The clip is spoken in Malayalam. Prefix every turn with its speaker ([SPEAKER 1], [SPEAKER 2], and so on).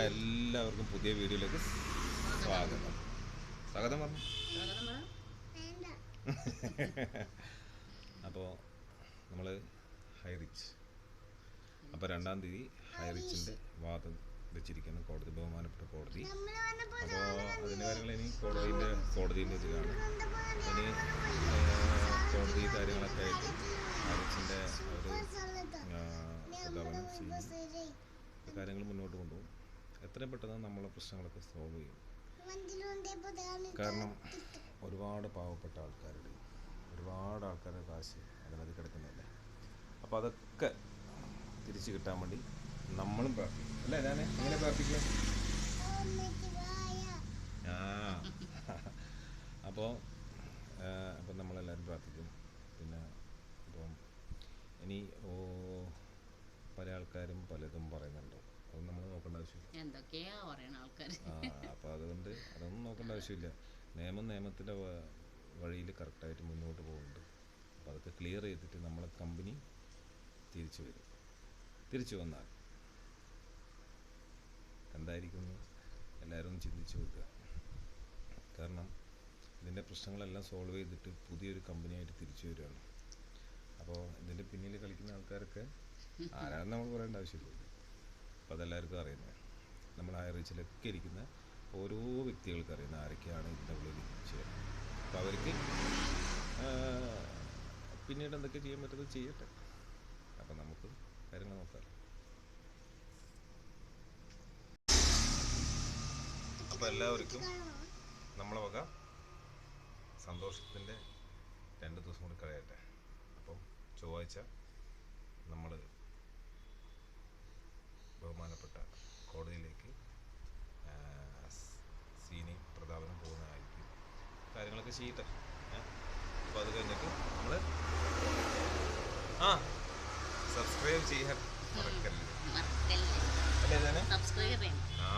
[SPEAKER 1] അപ്പോൾ എല്ലാവർക്കും പുതിയ വീഡിയോയിലേക്ക് സ്വാഗതം. സ്വാഗതം പറഞ്ഞു. അപ്പോൾ നമ്മൾ ഹൈറിച്ച് അപ്പോൾ രണ്ടാം തീയതി ഹൈറിച്ചിന്റെ വാദം വെച്ചിരിക്കുന്നു കോടതി ബഹുമാനപ്പെട്ട കോടതി. അപ്പോൾ അതിന്റെ കാര്യങ്ങൾ ഇനി കോടതിന്റെ കോടതിന്റെ ഇതിലാണ് ഇനി കോടതി കാര്യങ്ങളൊക്കെ ആയിട്ട് ഹൈറിച്ചിന്റെ ഒരു ചെയ്യും കാര്യങ്ങൾ മുന്നോട്ട് കൊണ്ടുപോകും. എത്രയും പെട്ടെന്ന് നമ്മളെ പ്രശ്നങ്ങളൊക്കെ സോൾവ് ചെയ്യും. കാരണം ഒരുപാട് പാവപ്പെട്ട ആൾക്കാരുണ്ട്. ഒരുപാട് ആൾക്കാരുടെ കാശ് അതിനകത്ത് കിടക്കുന്നില്ല. അപ്പോൾ അതൊക്കെ തിരിച്ചു കിട്ടാൻ വേണ്ടി നമ്മളും പ്രാർത്ഥിക്കും. അല്ലേ ഞാൻ എങ്ങനെ പ്രാർത്ഥിക്കും? ആ. അപ്പോൾ അപ്പം നമ്മളെല്ലാവരും പ്രാർത്ഥിക്കും. പിന്നെ ഇപ്പം ഇനി ഓ പല ആൾക്കാരും പലതും പറയുന്നുണ്ട്. അതൊന്നും നമ്മൾ നോക്കേണ്ട ആവശ്യമില്ല.
[SPEAKER 2] എന്തൊക്കെയാ പറയണ ആൾക്കാർ
[SPEAKER 1] ആ അപ്പോൾ അതുകൊണ്ട് അതൊന്നും നോക്കേണ്ട ആവശ്യമില്ല. നിയമം നിയമത്തിന്റെ വഴിയിൽ കറക്റ്റായിട്ട് മുന്നോട്ട് പോകുന്നുണ്ട്. അപ്പോൾ അതൊക്കെ ക്ലിയർ ചെയ്തിട്ട് നമ്മളെ കമ്പനി തിരിച്ചു വരും. തിരിച്ചു വന്നാൽ എന്തായിരിക്കുന്നു എല്ലാവരും ചിന്തിച്ചു ചിന്തിച്ച് നോക്കുക. കാരണം ഇതിന്റെ പ്രശ്നങ്ങളെല്ലാം സോൾവ് ചെയ്തിട്ട് പുതിയൊരു കമ്പനിയായിട്ട് തിരിച്ചു വരികയാണ്. അപ്പോൾ ഇതിന്റെ പിന്നിൽ കളിക്കുന്ന ആൾക്കാരൊക്കെ ആരാണെന്ന് നമ്മൾ പറയേണ്ട ആവശ്യമില്ല. അപ്പോൾ അതെല്ലാവർക്കും അറിയുന്നത്. നമ്മൾ ഹയർ റീച്ചിലൊക്കെ ഇരിക്കുന്ന ഓരോ വ്യക്തികൾക്ക് അറിയുന്ന ആരൊക്കെയാണ് ഇതിന്റെ ചെയ്യുന്നത് അപ്പോൾ അവർക്ക് പിന്നീട് എന്തൊക്കെ ചെയ്യാൻ പറ്റുന്നത് ചെയ്യട്ടെ. അപ്പം നമുക്ക് കാര്യങ്ങൾ നോക്കാം. അപ്പോൾ എല്ലാവർക്കും നമ്മളെ വക സന്തോഷത്തിന്റെ രണ്ട് ദിവസം കൂടി കഴിയട്ടെ അപ്പം ചൊവ്വാഴ്ച നമ്മൾ കാര്യങ്ങളൊക്കെ ചെയ്യട്ടെ. അപ്പോൾ അത് കഴിഞ്ഞിട്ട് നമ്മൾ ആ സബ്സ്ക്രൈബ് ചെയ്യാൻ മറക്കല്ലേ? അല്ലേ തന്നെ
[SPEAKER 2] സബ്സ്ക്രൈബ്
[SPEAKER 1] ആ.